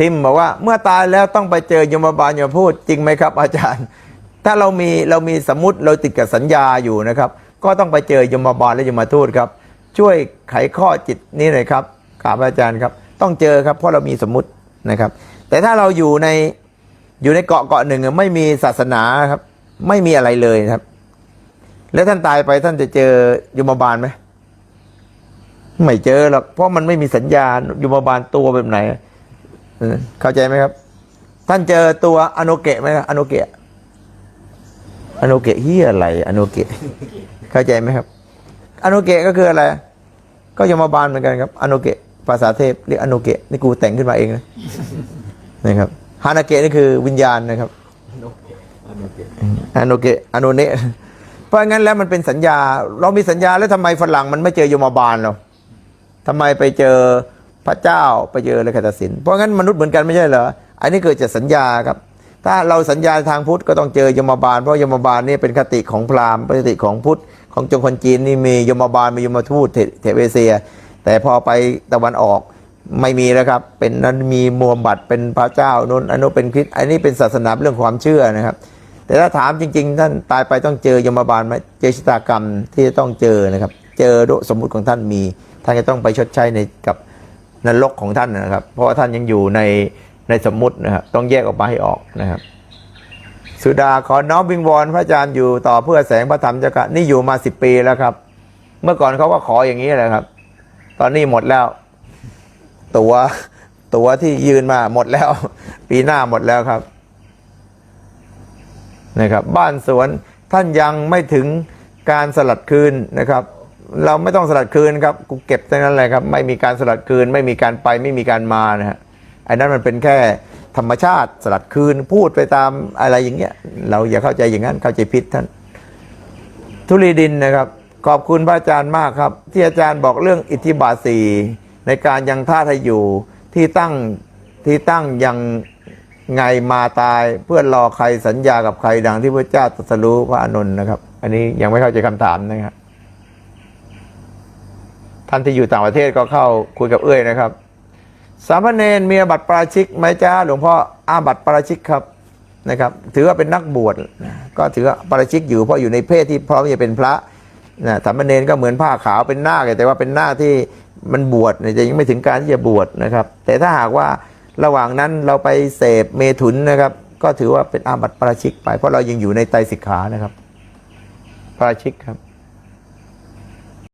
ทิมบอกว่าเมื่อตายแล้วต้องไปเจอยมบาลยมพูดจริงไหมครับ อาจารย์ ถ้าเรามีเรามีสมมติเราติดกับสัญญาอยู่นะครับ ก็ต้องไปเจอยมบาลและยมทูตครับ ช่วยไขข้อจิตนี้หน่อยครับกราบอาจารย์ครับ ต้องเจอครับเพราะเรามีสมมตินะครับ แต่ถ้าเราอยู่ในอยู่ในเกาะเกาะหนึ่งไม่มีศาสนาครับ ไม่มีอะไรเลยครับ แล้วท่านตายไปท่านจะเจอยมบาลไหมไม่เจอหรอกเพราะมันไม่มีสัญญาณยมบาลตัวแบบไหน เออเข้าใจไหมครับ ท่านเจอตัวอโนเกะไหมครับอโนเกะอโนเกะเฮียอะไรอโนเกะเข้าใจไหมครับอโนเกะก็คืออะไร ก็ยมบาลเหมือนกันครับอโนเกะภาษาเทพเรียกอโนเกะนี่กูแต่งขึ้นมาเองนะนะครับฮานาเกะนี่คือวิญญาณนะครับอโนเกะอโนเนะเพราะงั้นแล้วมันเป็นสัญญา เรามีสัญญาแล้วทำไมฝรั่งมันไม่เจอยมบาลเราทำไมไปเจอ พระเจ้าไปเจออะไรคตสินเพราะงั้นมนุษย์เหมือนกันไม่ใช่เหรออันนี้เกิดจากสัญญาครับ ถ้าเราสัญญาทางพุทธก็ต้องเจอยมบาลเพราะยมบาลนี่เป็นคติของพราหมณ์เป็นคติของพุทธของจงคนจีนนี่มียมบาลมียมทูตเทเทเวเซีย แต่พอไปตะวันออกไม่มีแล้วครับ เป็นนั้นมีมูฮัมหมัดเป็นพระเจ้านู้นอันนู้นเป็นคริสอันนี้เป็นศาสนาเรื่องความเชื่อนะครับ แต่ถ้าถามจริง ๆ ท่านตายไปต้องเจอยมบาลไหมเจอชะตากรรมที่จะต้องเจอนะครับ เจอด้วยสมมุติของท่านมี ท่านจะต้องไปชดใช้ในกับ นรกของท่านนะครับ เพราะว่าท่านยังอยู่ในในสมมตินะครับต้องแยกออกมาให้ออกนะครับ สุดาขอน้อมวิงวอนพระอาจารย์อยู่ต่อเพื่อแสงพระธรรมจักรนี่อยู่มาสิบปีแล้วครับ เมื่อก่อนเขาก็ขออย่างนี้แหละครับ ตอนนี้หมดแล้ว ตัวตัวที่ยืนมาหมดแล้ว ปีหน้าหมดแล้วครับนะครับ บ้านสวนท่านยังไม่ถึงการสลัดคืนนะครับ เราไม่ต้องสลัดคืนครับกูเก็บทั้งนั้นเลยครับ ไม่มีการสลัดคืน ไม่มีการไปไม่มีการมานะฮะไอ้นั้นมันเป็นแค่ธรรมชาติสลัดคืนพูดไปตามอะไรอย่างเงี้ย เราอย่าเข้าใจอย่างนั้นเข้าใจผิดท่าน ทุลีดินนะครับ ขอบคุณพระอาจารย์มากครับ ที่อาจารย์บอกเรื่องอิทธิบาทสีในการยังท่าทให้อยู่ที่ตั้งที่ตั้งยังไงมาตายเพื่อรอใครสัญญากับใครดังที่พระเจ้าตรัสรู้พระอานนนะครับ อันนี้ยังไม่เข้าใจคำถามนะครับ ท่านที่อยู่ต่างประเทศก็เข้าคุยกับเอ้ยนะครับ สามเณรมีอาบัตรปราชิกไหมจ้าหลวงพ่ออาบัตรปราชิกครับนะครับ ถือว่าเป็นนักบวชก็ถือว่าปราชิกอยู่เพราะอยู่ในเพศที่พร้อมจะเป็นพระนะสามเณรก็เหมือนผ้าขาวเป็นหน้าแต่ว่าเป็นหน้าที่มันบวชเนี่ยจะยังไม่ถึงการที่จะบวชนะครับ แต่ถ้าหากว่าระหว่างนั้นเราไปเสพเมถุนนะครับ ก็ถือว่าเป็นอาบัติปราชิกไป เพราะเรายังอยู่ในไตสิกขานะครับปราชิกครับ